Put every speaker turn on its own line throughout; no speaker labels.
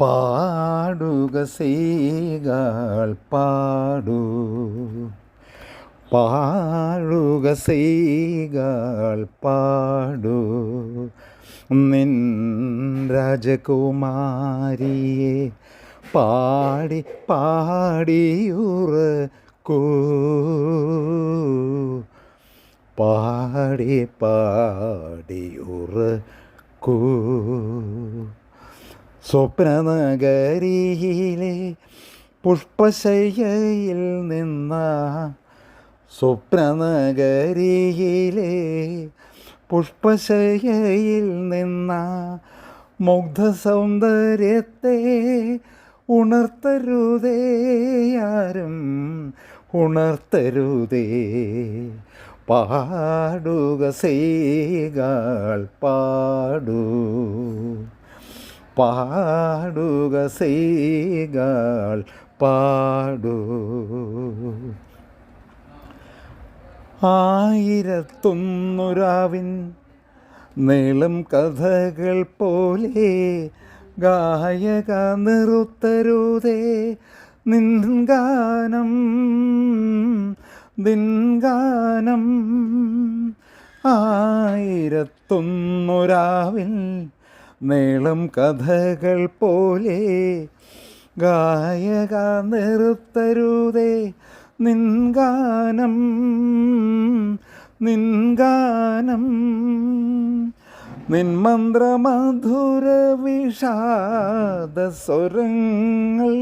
പാടുക സീകൾ പാടൂ. പാടുക സീകൾ പാടൂ. നിൻ രാജകുമാരിയെ പാടി പാടിയുറക്കൂ. പാടി പാടിയുറക്കൂ. സ്വപ്നനഗരിയിലെ പുഷ്പശയ്യയിൽ നിന്ന സ്വപ്നനഗരിയിലെ പുഷ്പശയ്യയിൽ നിന്ന മുഗ്ധ സൗന്ദര്യത്തെ ഉണർത്തരുതേ ആരും ഉണർത്തരുതേ. പാടുക സീകൾ പാടൂ. പാടുക സീകൾ പാടൂ. ആയിരത്തൊന്നുരാവിൻ നീളം കഥകൾ പോലെ ഗായക നിറുത്തരുതേ നിൻഗാനം നിൻഗാനം. ആയിരത്തൊന്നുരാവിൽ നീളം കഥകൾ പോലെ ഗായക നിർത്തരുതേ നിൻഗാനം നിൻഗാനം നിൻമന്ത്രമധുര വിഷാദ സ്വരങ്ങൾ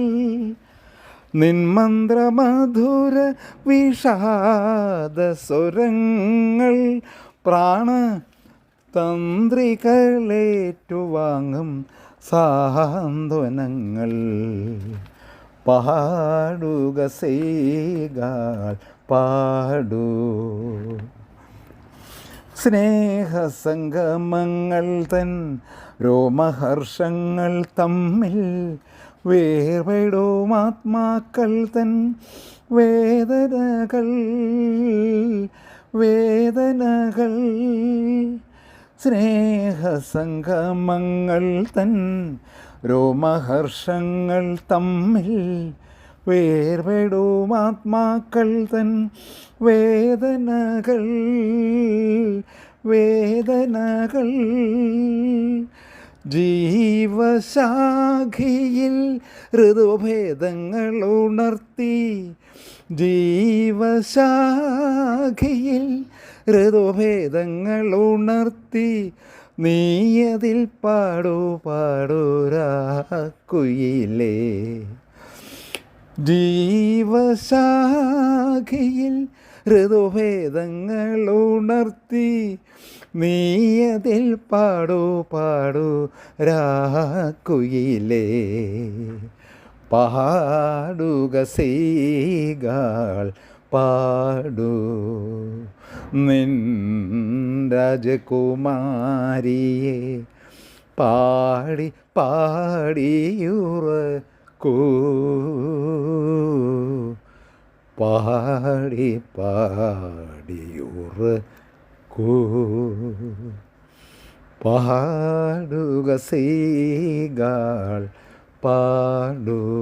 നിൻമന്ത്രമധുര വിഷാദ സ്വരങ്ങൾ പ്രാണ തന്ത്രികളേറ്റുവാങ്ങും സാന്ത്വനങ്ങൾ പാടുക സേകാൾ പാടൂ. സ്നേഹസംഗമങ്ങൾ തൻ രോമഹർഷങ്ങൾ തമ്മിൽ വേർപെടും ആത്മാക്കൾ തൻ വേദനകൾ. വേദനകൾ സ്നേഹസംഗമങ്ങൾ തൻ രോമഹർഷങ്ങൾ തമ്മിൽ വേർപെടും ആത്മാക്കൾ തൻ വേദനകൾ വേദനകൾ. ജീവശാഖിയിൽ ഋതുഭേദങ്ങൾ ഉണർത്തി ജീവശാഖിയിൽ ഋതുഭേദങ്ങൾ ഉണർത്തി നീയതിൽ പാടൂ പാടൂരാക്കുയിലേ ജീവശാഖയിൽ ഋതുഭേദങ്ങൾ ഉണർത്തി നീയതിൽ പാടൂ പാടൂ രാക്കുയിലേ പാടുക സീകൾ പാടൂ. നിൻ രാജകുമാരിയെ പാടി പാടിയുറക്കൂ. പാടി പാടിയുറക്കൂ. പാടുക സീകൾ പാടൂ.